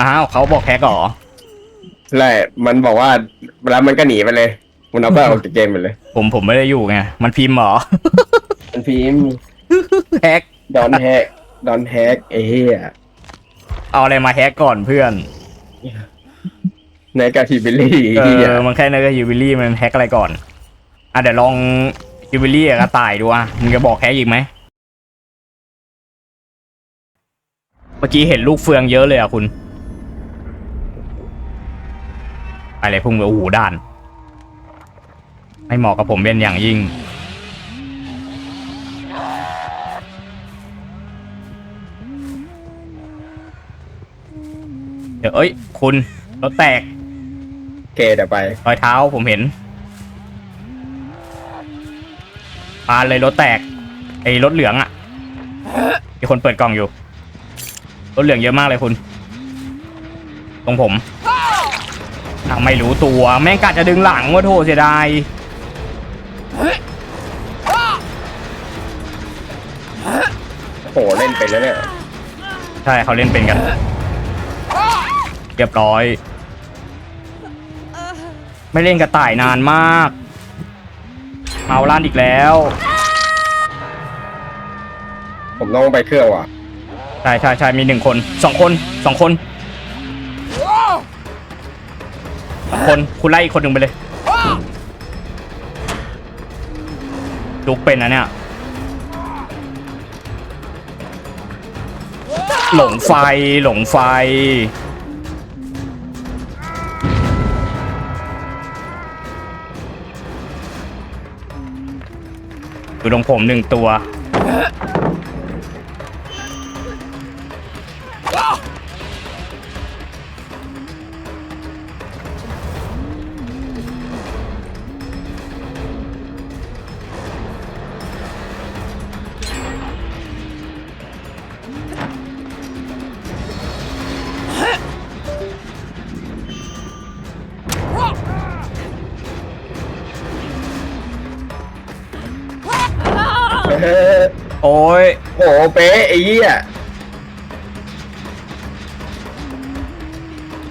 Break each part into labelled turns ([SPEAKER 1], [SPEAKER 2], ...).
[SPEAKER 1] อ้าวเขาบอกแฮกเหรอ
[SPEAKER 2] ใช่มันบอกว่าแล้วมันก็หนีไปเลย มันเอาก็ออกจากเกมไปเลย
[SPEAKER 1] ผมผมไม่ได้อยู่ไงมันพิมพ์เหรอ
[SPEAKER 2] มันพิมพ์
[SPEAKER 1] แฮก
[SPEAKER 2] ดอนแฮกดอนแฮกเอ้ย
[SPEAKER 1] เอาอะไรมาแฮกก่อนเพื่อน
[SPEAKER 2] ในกาทิบิลี่
[SPEAKER 1] เอ
[SPEAKER 2] เหี้ย
[SPEAKER 1] อมันแค่นั้นก็ฮิวิลลี่มันแฮกอะไรก่อนอะเดี๋ยวลองฮิวิลลี่กับกระต่ายดูอะมึงจะบอกแฮกอีกไหมเมื่อกี้เห็นลูกเฟืองเยอะเลยอะคุณ อะไรพุ่งไปโอ้โหด่าน ไม่เหมาะกับผมเป็นอย่างยิ่ง เดี๋ยวเอ้ย คุณรถแตก
[SPEAKER 2] เกเดี๋ยวไป
[SPEAKER 1] รอยเท้าผมเห็นปานเลยรถแตก ไอ้รถเหลืองอะ่ะมีคนเปิดกล่องอยู่ รถเหลืองเยอะมากเลยคุณ ตรงผม อ้าวไม่รู้ตัวแม่งกัดจะดึงหลังว่าโทษเสียดาย
[SPEAKER 2] โหเล่นไปแล้วเนี่ย
[SPEAKER 1] ใช่เขาเล่นเป็นกัน เรียบร้อย ไม่เล่นกระต่ายนานมาก เมาลั่นอีกแล้ว
[SPEAKER 2] ผมต้องไปเครื่องว่ะ
[SPEAKER 1] ใช่ใช่ใช่มีหนึ่งคนสองคนสองคน คนคุณไล่อีกคนหนึ่งไปเลย ลุกเป็นนะเนี่ย หลงไฟหลงไฟ อยู่ตรงผมหนึ่งตัว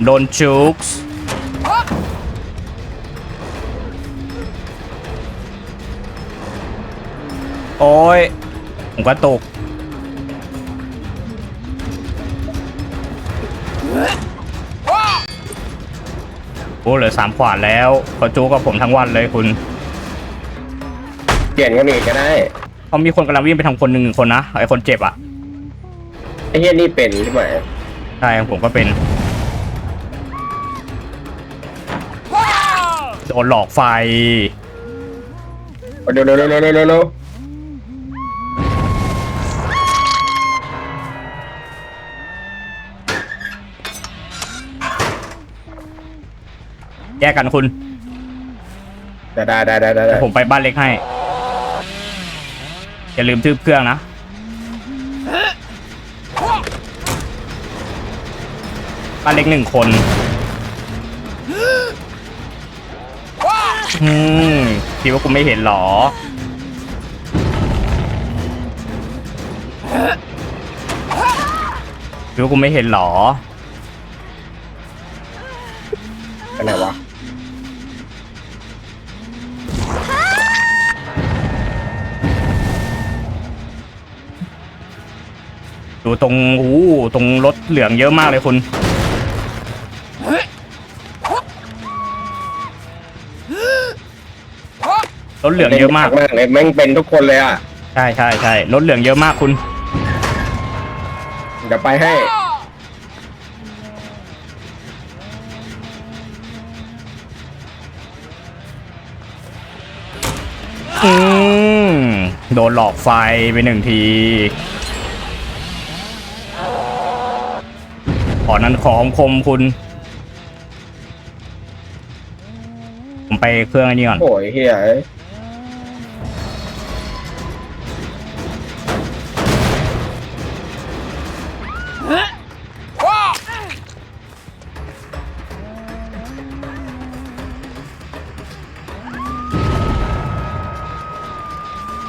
[SPEAKER 1] โดนจุกส์โอ้ยผมก็ตก โอ้เหลือสามขวานแล้วเขาจูกับผมทั้งวันเลยคุณ
[SPEAKER 2] เปลี่ยนคนอื่นก็ได้
[SPEAKER 1] เขามีคนกำลังวิ่งไปทางคนหนึ่งคนนะไอคนเจ็บอะ
[SPEAKER 2] ไอ้เหี้ยนี่เป็นใช่ไหม
[SPEAKER 1] ใช่ผมก็เป็น โดนหลอกไฟ
[SPEAKER 2] เร็วเร็วเร็วเร็วเร็วเร็ว
[SPEAKER 1] แยกกันคุณ
[SPEAKER 2] ได้ได้ได้ได้ได้
[SPEAKER 1] เดี๋ยวผมไปบ้านเล็กให้ อย่าลืมทืบเครื่องนะ บ้านเล็กหนึ่งคน อืมคิดว่ากูไม่เห็นหรอ คิดว่ากูไม่เห็นหรอ
[SPEAKER 2] ไปไหนวะ
[SPEAKER 1] ดูตรงอู้ตรงรถเหลืองเยอะมากเลยคุณ เหลืองเยอะมาก
[SPEAKER 2] มากเลยแม่งเป็นทุกคนเลยอะ
[SPEAKER 1] ใช่ใช่ใช่รถเหลืองเยอะมากคุณ
[SPEAKER 2] เดี๋ยวไปให้
[SPEAKER 1] อืมโดนหลอกไฟไปหนึ่งที ขอนั้นของคมคุณ ผมไปเครื่องอันนี้ก่อน
[SPEAKER 2] โอ้ยเฮีย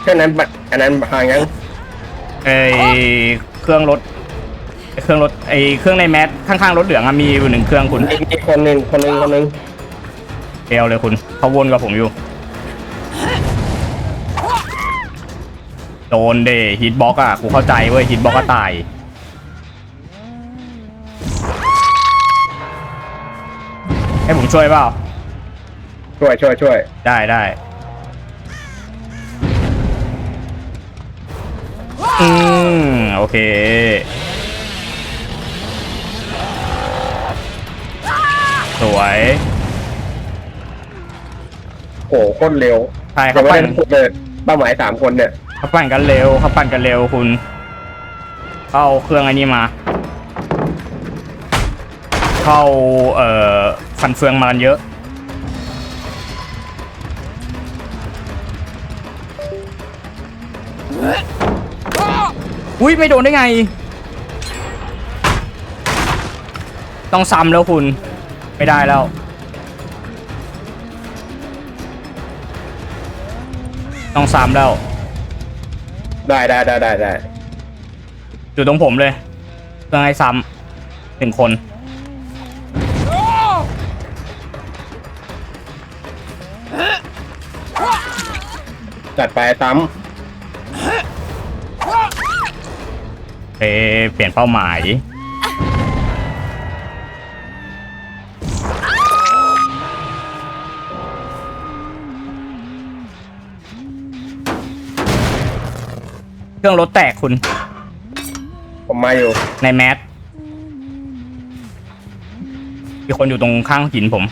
[SPEAKER 2] รื่องนั้นบัดอันนั้นพังยัง
[SPEAKER 1] เอ้ยเครื่องรถเครื่องรถไอเครื่องในแมสข้างๆรถเหลืองอะมีอยู่หนึ่งเครื่องคุณ
[SPEAKER 2] มีมีคนหนึ่งคนหนึ่งคนหนึ่ง
[SPEAKER 1] เอลเลยคุณเขาวนกับผมอยู่ โดนเดฮิตบ็อกอะกูเข้าใจเว้ยฮิตบ็อกก็ตายให้ผมช่วยเปล่า
[SPEAKER 2] ช่วยช่วยช่วย
[SPEAKER 1] ได้ได้ อืมโอเค สวย
[SPEAKER 2] โอ้โหโคตรเร็ว
[SPEAKER 1] ใช่
[SPEAKER 2] ยั
[SPEAKER 1] เขา
[SPEAKER 2] งไม่
[SPEAKER 1] ปั่น
[SPEAKER 2] ได้พูดเลยเป้าหมายสามคนเนี่ย
[SPEAKER 1] เขาปั่นกันเร็วเขาปั่นกันเร็วคุณเข้าเครื่องอันนี้มา เข้าเอ่อฟันเฟืองมากันเยอะ อุ้ยไม่โดนได้ไง ต้องซ้ำแล้วคุณ ไม่ได้แล้ว ต้องซ้ำแล้ว
[SPEAKER 2] ได้ได้ได้ได้ได้
[SPEAKER 1] อยู่ตรงผมเลยเพื่อให้ซ้ำหนึ่งคน
[SPEAKER 2] จัดไปซ้
[SPEAKER 1] เอเปลี่ยนเป้าหมาย เครื่องรถแตกคุณำ
[SPEAKER 2] ผมมาอยู่
[SPEAKER 1] ในแมสมีคนอยู่ตรงข้างหินผม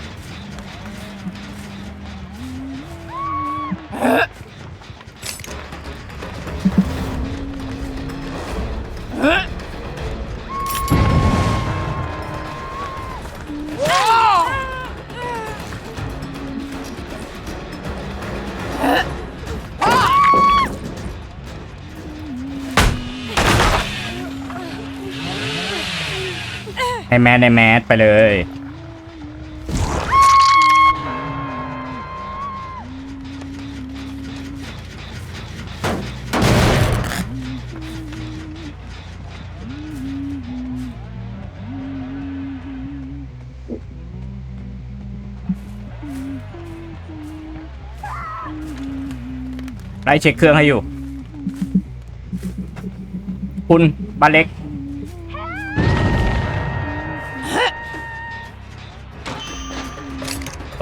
[SPEAKER 1] ในแมสในแมสไปเลย ไล่เช็คเครื่องให้อยู่ คุณบานเล็ก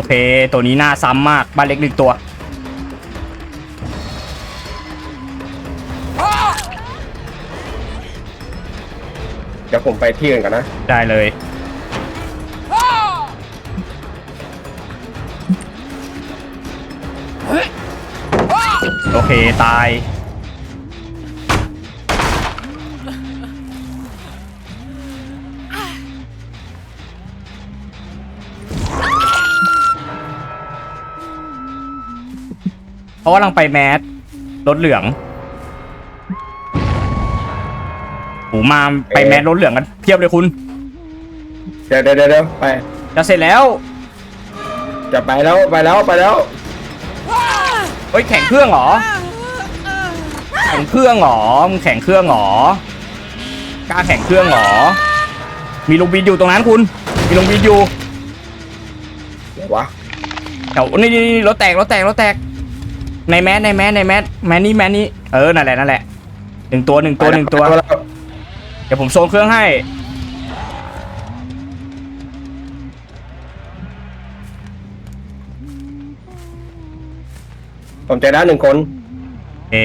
[SPEAKER 1] เค ตัวนี้น่าซ้ำมากบ้านเล็กหนึ่งตัว
[SPEAKER 2] เดี๋ยวผมไปที่อื่นก่อนนะ
[SPEAKER 1] ได้เลย โอเค ตาย เพราะว่ากำลังไปแมสรถเหลืองโหมาไปแมสรถเหลืองกันเพียบเลยคุณ
[SPEAKER 2] เดี๋ยวเดี๋ยวเดี๋ยวเดี๋ยวไป
[SPEAKER 1] จะเสร็จแล้ว
[SPEAKER 2] จะไปแล้วไปแล้วไปแล้ว
[SPEAKER 1] เฮ้ยแข่งเครื่องเหรอ แข่งเครื่องเหรอมึงแข่งเครื่องเหรอกล้าแข่งเครื่องเหรอ มีลุงบินอยู่ตรงนั้นคุณ มีลุงบินอยู่
[SPEAKER 2] เดี๋ยววะ
[SPEAKER 1] แถวนี่นี่นี่รถแตกรถแตกรถแตก ในแมสในแมสในแมสแมสนี่แมสนี่เออนั่นแหละนั่นแหละหนึ่งตัวหนึ่งตัวหนึ่งตัว
[SPEAKER 2] ไปแล้ว
[SPEAKER 1] เดี๋ยวผมโซนเครื่องให้
[SPEAKER 2] ผมใจได้หนึ่งคน
[SPEAKER 1] เอ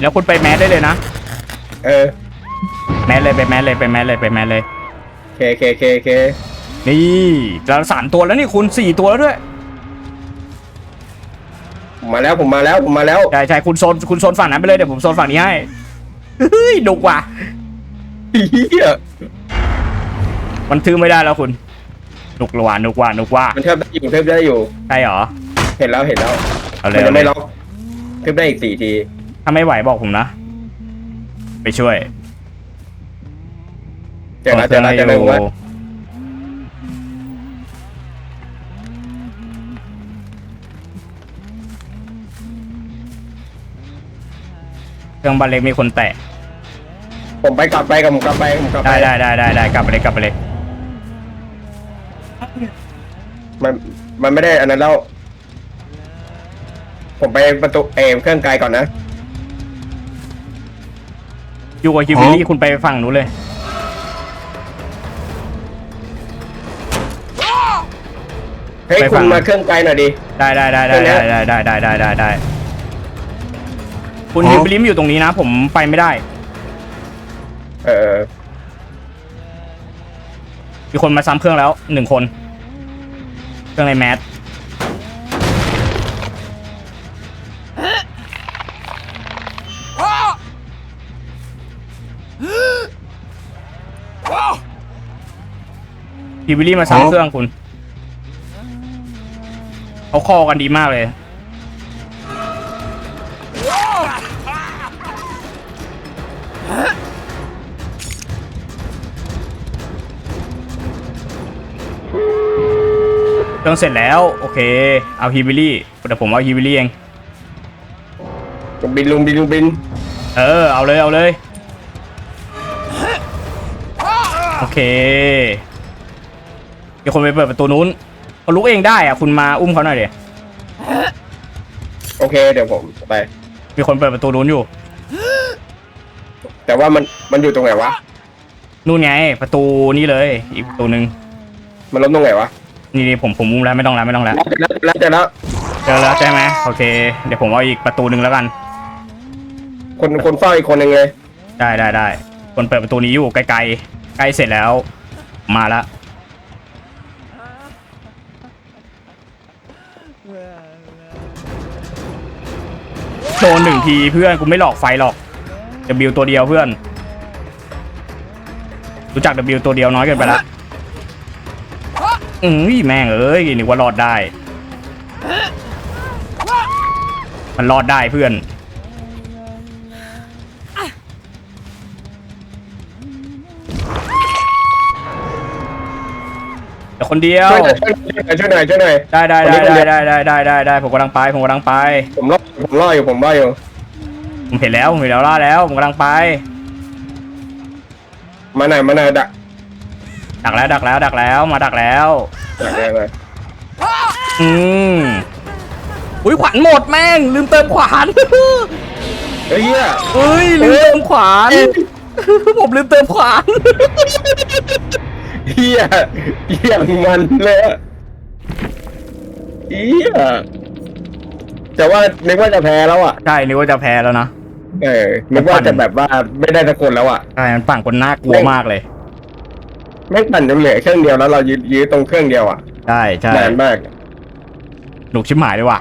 [SPEAKER 1] เดี๋ยวคุณไปแมสได้เลยนะ
[SPEAKER 2] เออ
[SPEAKER 1] แมสเลยไปแมสเลยไปแมสเลยไปแมสเลย
[SPEAKER 2] เคเคเคเค
[SPEAKER 1] นี่เราสามตัวแล้วนี่คุณสี่ตัวแล้วด้วย
[SPEAKER 2] ผมมาแล้วผมมาแล้วผมมาแล้ว
[SPEAKER 1] ใช่ใช่คุณโซนคุณโซนฝั่งนั้นไปเลยเดี๋ยวผมโซนฝั่งนี้ให้เฮ้ยดุกว่ะ
[SPEAKER 2] เฮีย
[SPEAKER 1] มันทื่อไม่ได้แล้วคุณดุกละว่าดุกว่าดุกว่า
[SPEAKER 2] มันเทบได้อยู่เทบได้อยู่
[SPEAKER 1] ใช่เหรอ
[SPEAKER 2] เห็นแล้วเห็นแล้ว
[SPEAKER 1] เอาเล
[SPEAKER 2] มั
[SPEAKER 1] ย
[SPEAKER 2] น
[SPEAKER 1] เอา
[SPEAKER 2] ยัง
[SPEAKER 1] เล
[SPEAKER 2] ไม่
[SPEAKER 1] ย
[SPEAKER 2] ล็อกเทบได้อีกสี่ที
[SPEAKER 1] ถ้าไม่ไหวบอกผมนะ ไปช่วย
[SPEAKER 2] เจ๋งนะเจ๋งนะเจ๋งเลยวเว้ย
[SPEAKER 1] เครื่องบันเล็กมีคนแตะ
[SPEAKER 2] ผมไปกลับไปกับผมกลับไปผมกลับไป
[SPEAKER 1] ได้ได้ได้ได้ได้กลับไปเลยกลับไปเลย
[SPEAKER 2] มันมันไม่ได้อันนั้นแล้ว ผมไปประตูเอมเครื่องไกลก่อนนะ
[SPEAKER 1] อยู่กับคิวบิลลี่คุณไปฝั่งนู้นเลย
[SPEAKER 2] เฮ้ย
[SPEAKER 1] ไป
[SPEAKER 2] คุ
[SPEAKER 1] ฝั่
[SPEAKER 2] ณ
[SPEAKER 1] ง
[SPEAKER 2] มาเครื่องไกลหน่อยดิ
[SPEAKER 1] ได้ได้ได้ได้ได้ได้ได้ได้ได้ได้ได้คุณฮิวบิลลี่อยู่ตรงนี้นะ ผมไปไม่ได้
[SPEAKER 2] เออ
[SPEAKER 1] มีคนมาซ้ำเครื่องแล้วหนึ่งคน เครื่องในแมสฮิวบิลลี่มาซ้ำเครื่องคุณ เขาคอกันดีมากเลย เครื่องเสร็จแล้ว โอเค เอาฮิวบิลลี่เดี๋ยวผมเอาฮิวบิลลี่เอง
[SPEAKER 2] ลุงบินลุงบินลุงบิน
[SPEAKER 1] เออ เอาเลย เอาเลย โอเคมีคนไปเปิดประตูนู้น เขาลุกเองได้อะคุณมาอุ้มเขาหน่อยเดี๋ย
[SPEAKER 2] โอเค เดี๋ยวผมไป
[SPEAKER 1] มีคนเปิดประตูนู้นอยู่
[SPEAKER 2] แต่ว่ามันมันอยู่ตรงไหนวะ
[SPEAKER 1] นู่นไงประตูนี่เลย อีกประตูหนึ่ง
[SPEAKER 2] มันล้มตรงไหนวะ
[SPEAKER 1] นี่นี่ผมผมอุ้มแล้วไม่ต้องแล้วไม่ต้องแล้ว
[SPEAKER 2] แล้วแล้วแล้วแล้ว
[SPEAKER 1] เจอแล้วใช่ไหมโอเค เดี๋ยวผมเอาอีกประตูหนึ่งแล้วกัน
[SPEAKER 2] คนคนเฝ้าอีกคนหนึ่งเลย
[SPEAKER 1] ได้ได้ได้คนเปิดประตูนี้อยู่ไกลๆใกล้เสร็จแล้ว มาละ โดนหนึ่งทีเพื่อนกูไม่หลอกไฟหรอก W ตัวเดียวเพื่อน รู้จัก W ตัวเดียวน้อยเกินไปละอืมแม่งเอ้ยนึกว่ารอดได้ มันรอดได้เพื่อน คนเดียว
[SPEAKER 2] ช่วยหน่อยช่วยหน่อยช่วยหน่อย
[SPEAKER 1] ได้ได้
[SPEAKER 2] คนนี้
[SPEAKER 1] ได้
[SPEAKER 2] คนเดียว
[SPEAKER 1] ได้ได้ได้ได้ได้ผมกำลังไปผมกำลังไป
[SPEAKER 2] ผมรอผมรออยู่ผมรออยู่
[SPEAKER 1] ผมเห็นแล้วผมเห็นแล้วล่าแล้วผมกำลังไป
[SPEAKER 2] มาหน่อยมาหน่อยดัก
[SPEAKER 1] ดักแล้วดักแล้วดักแล้วมาดักแล้ว
[SPEAKER 2] ดักได้เลย
[SPEAKER 1] อืมอุ้ยขวานหมดแม่งลืมเติมขวาน
[SPEAKER 2] เฮ้ยเหี้ย
[SPEAKER 1] เอ้ยลืมเติมขวานผมลืมเติมขวาน
[SPEAKER 2] เฮียเฮียมันเลยเฮียแต่ว่านึกว่าจะแพ้แล้วอะ
[SPEAKER 1] ใช่นึกว่าจะแพ้แล้วนะ
[SPEAKER 2] เออนึกว่าจะแบบว่าไม่ได้ตะกคนแล้วอะ
[SPEAKER 1] ใช่ มันปั่นคนน่ากลัวมากเลย
[SPEAKER 2] แม่งปั่นจนเหลือเครื่องเดียวแล้วเรายื้อยื้อตรงเครื่องเดียวอะ
[SPEAKER 1] ใช่ใช่
[SPEAKER 2] นานมาก
[SPEAKER 1] หนุกชิบหายเลยว่ะ